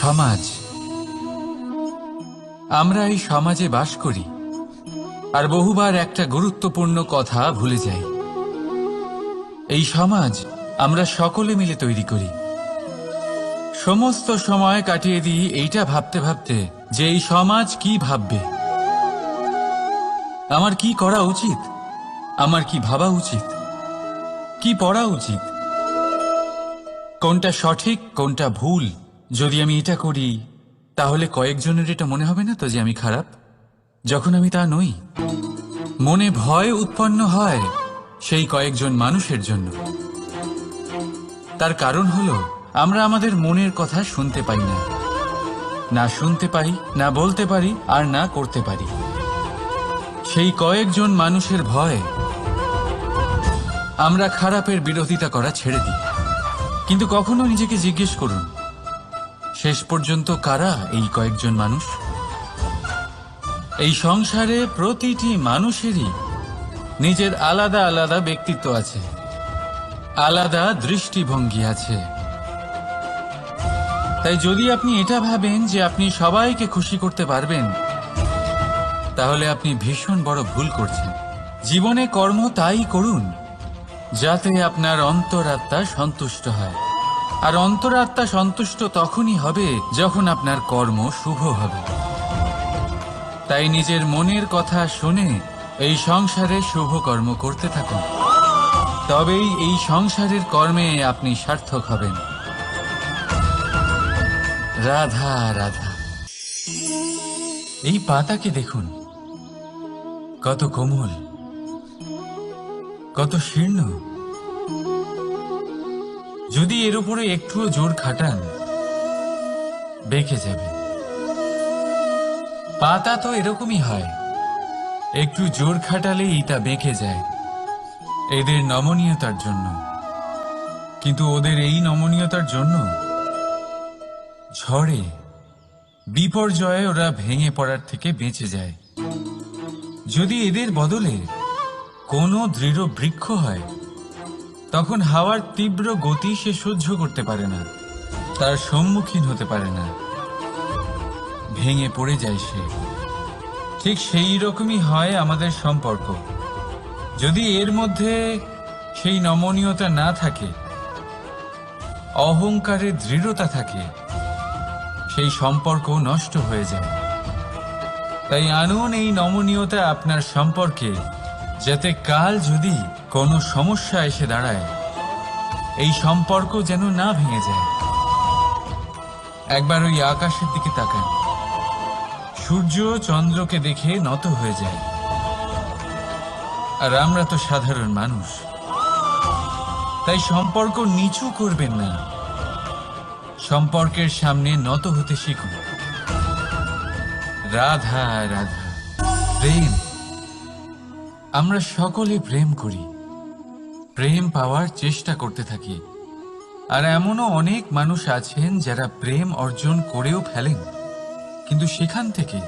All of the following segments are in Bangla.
সমাজ। আমরা এই সমাজে বাস করি, আর বহুবার একটা গুরুত্বপূর্ণ কথা ভুলে যাই। এই সমাজ আমরা সকলে মিলে তৈরি করি। সমস্ত সময় কাটিয়ে দিই এইটা ভাবতে ভাবতে যে এই সমাজ কি ভাববে। আমার কি করা উচিত? আমার কি ভাবা উচিত? কি পড়া উচিত? কোনটা সঠিক, কোনটা ভুল? যদি আমি এটা করি, তাহলে কয়েকজনের এটা মনে হবে না তো যে আমি খারাপ? যখন আমি তা নই, মনে ভয় উৎপন্ন হয় সেই কয়েকজন মানুষের জন্য। তার কারণ হলো, আমরা আমাদের মনের কথা শুনতে পাই না। না শুনতে পারি, না বলতে পারি, আর না করতে পারি। সেই কয়েকজন মানুষের ভয়, আমরা খারাপের বিরোধিতা করা ছেড়ে দিই। কিন্তু কখনো নিজেকে জিজ্ঞেস করুন শেষ পর্যন্ত কারা এই কয়েকজন মানুষ? এই সংসারে প্রতিটি মানুষেরই নিজের আলাদা আলাদা ব্যক্তিত্ব আছে। আলাদা দৃষ্টিভঙ্গি আছে। তাই যদি আপনি এটা ভাবেন যে আপনি সবাইকে খুশি করতে পারবেন, তাহলে আপনি ভীষণ বড় ভুল করছেন। জীবনে কর্ম তাই করুন, যাতে আপনার অন্তরাত্মা সন্তুষ্ট হয়। আর অন্তরাত্মা সন্তুষ্ট তখনই হবে যখন আপনার কর্ম শুভ হবে। তাই নিজের মনের কথা শুনে এই সংসারে শুভ কর্ম করতে থাকুন। তবেই এই সংসারের কর্মে আপনি সার্থক হবেন। রাধা রাধা। এই পাতাকে দেখুন। কত কোমল, কত শীর্ণ। যদি এর উপরে একটুও জোর খাটান, বেঁকে যাবে। পাতা তো এরকমই হয়। একটু জোর খাটালেই তা বেঁকে যায়, এদের নমনীয়তার জন্য। কিন্তু ওদের এই নমনীয়তার জন্য ঝড়ে, বিপর্যয়ে ওরা ভেঙে পড়ার থেকে বেঁচে যায়। যদি এদের বদলে কোনো দৃঢ় বৃক্ষ হয় তখন হাওয়ার তীব্র গতি সে সহ্য করতে পারে না। তার সম্মুখীন হতে পারে না। ভেঙে পড়ে যায় সে। ঠিক সেই রকমই হয় আমাদের সম্পর্ক। যদি এর মধ্যে সেই নমনীয়তা না থাকে অহংকারের দৃঢ়তা থাকে, সেই সম্পর্ক নষ্ট হয়ে যায়। তাই আনুন এই নমনীয়তা আপনার সম্পর্কে, যাতে কাল যদি কোনো সমস্যা এসে দাঁড়ায়। এই সম্পর্ক যেন না ভেঙে যায়। একবার ওই আকাশের দিকে তাকান। সূর্য চন্দ্রকে দেখে নত হয়ে যায়। আর আমরা তো সাধারণ মানুষ। তাই সম্পর্ক নিচু করবেন না। সম্পর্কের সামনে নত হতে শিখুন। রাধা রাধা। প্রেম। আমরা সকলে প্রেম করি। প্রেম পাওয়ার চেষ্টা করতে থাকি। আর এমনও অনেক মানুষ আছেন যারা প্রেম অর্জন করেও ফেলেন। কিন্তু সেখান থেকে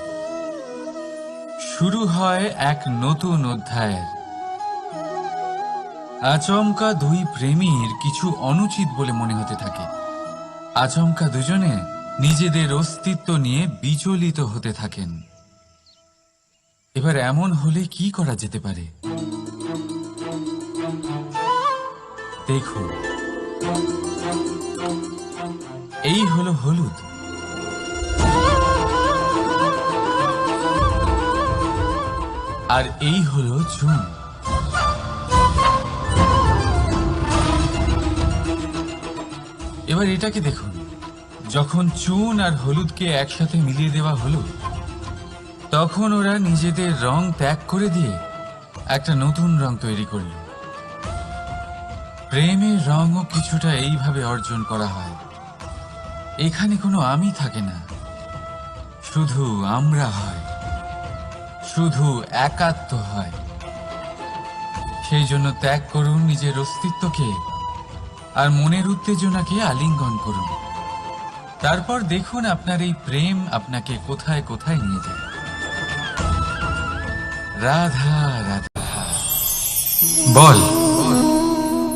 শুরু হয় এক নতুন অধ্যায়ের আচমকা দুই প্রেমীর কিছু অনুচিত বলে মনে হতে থাকে। আচমকা দুজনে নিজেদের অস্তিত্ব নিয়ে বিচলিত হতে থাকেন। এবার এমন হলে কি করা যেতে পারে? দেখুন। এই হলো হলুদ। আর এই হলো চুন। এবার এটাকে দেখুন। যখন চুন আর হলুদকে একসাথে মিলিয়ে দেওয়া হলো, তখন ওরা নিজেদের রং ত্যাগ করে দিয়ে একটা নতুন রং তৈরি করল। প্রেমের রঙও কিছুটা এইভাবে অর্জন করা হয়। এখানে কোনো আমি থাকে না। শুধু আমরা হয়। শুধু একাত্ম হয়। সেই জন্য ত্যাগ করুন নিজের অস্তিত্বকে আর মনের উত্তেজনাকে আলিঙ্গন করুন। তারপর দেখুন আপনার এই প্রেম আপনাকে কোথায় কোথায় নিয়ে যায়। রাধা রাধা। বল।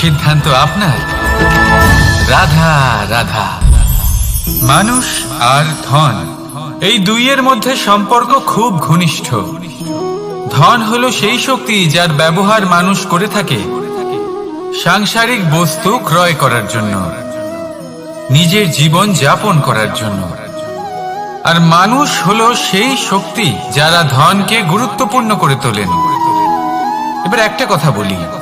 সিদ্ধান্ত আপনার। রাধা রাধা। মানুষ আর ধন, এই দুইয়ের মধ্যে সম্পর্ক খুব ঘনিষ্ঠ। ধন হলো সেই শক্তি যার ব্যবহার মানুষ করে থাকে, সাংসারিক বস্তু ক্রয় করার জন্য, নিজের জীবন যাপন করার জন্য। আর মানুষ হলো সেই শক্তি যারা ধনকে গুরুত্বপূর্ণ করে তোলেন। এবার একটা কথা বলি।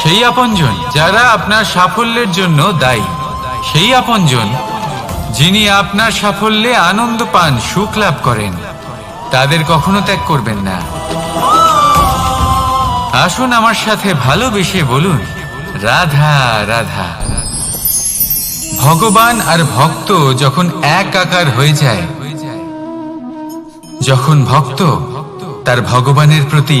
সেই আপনজন যারা আপনার সাফল্যের জন্য দায়ী। সেই আপনজন যিনি আপনার সাফল্যে আনন্দ পান, সুখ লাভ করেন, তাদের কখনো ত্যাগ করবেন না। আসুন আমার সাথে ভালোবেসে বলুন, রাধা রাধা। ভগবান আর ভক্ত যখন এক আকার হয়ে যায়, যখন ভক্ত তার ভগবানের প্রতি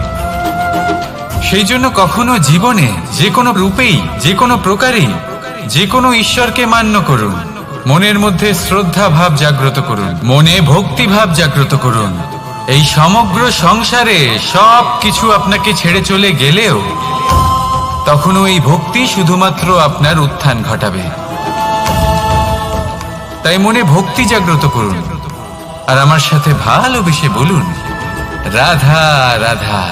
সেই জন্য কখনো জীবনে যে কোনো রূপেই, যে কোনো প্রকারেই, যে কোনো ঈশ্বরকে মান্য করুন। মনের মধ্যে শ্রদ্ধা ভাব জাগ্রত করুন। মনে ভক্তি ভাব জাগ্রত করুন। এই সমগ্র সংসারে সব কিছু আপনাকে ছেড়ে চলে গেলেও তখনও এই ভক্তি শুধুমাত্র আপনার উত্থান ঘটাবে। তাই মনে ভক্তি জাগ্রত করুন। আর আমার সাথে ভালোবেসে বলুন, রাধা রাধা।